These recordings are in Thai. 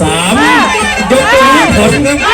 สามยกตัวนี้ผลครับ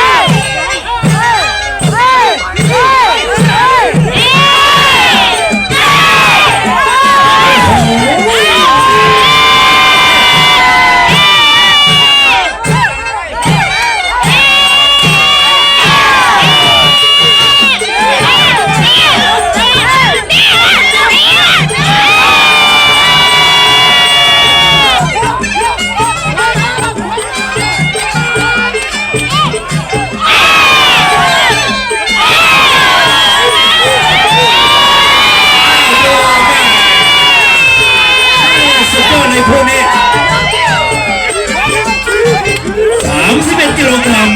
3 กิโลกรัม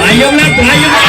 ปยยกแล้วปยยก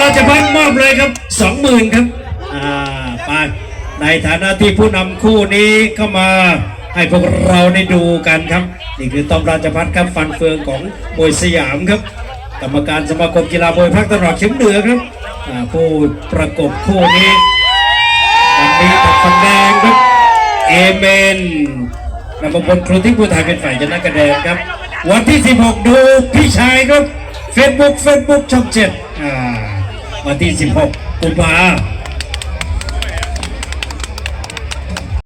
ไอ้ต้อมราชพัฒน์มอบเลยครับสองหมื่นครับอ่าไปในฐานะที่ผู้นำคู่นี้เข้ามาให้พวกเราได้ดูกันครับ นี่คือต้อมราชพัฒน์ครับฟันเฟืองของมวยสยามครับ กรรมการสมาคมกีฬามวยภาคตะวันออกเฉียงเหนือครับอ่าผู้ประกบคู่นี้วันนี้ตัดฟันแดงครับเอเมนนำมาพลครูที่ผู้ไทยเป็นฝ่ายชนะกระแดงครับ วันที่ 16 ดูพี่ชายครับเฟซบุ๊กเฟซบุ๊กช่องเจ็ดอ่า วันที่ 16 กุมภา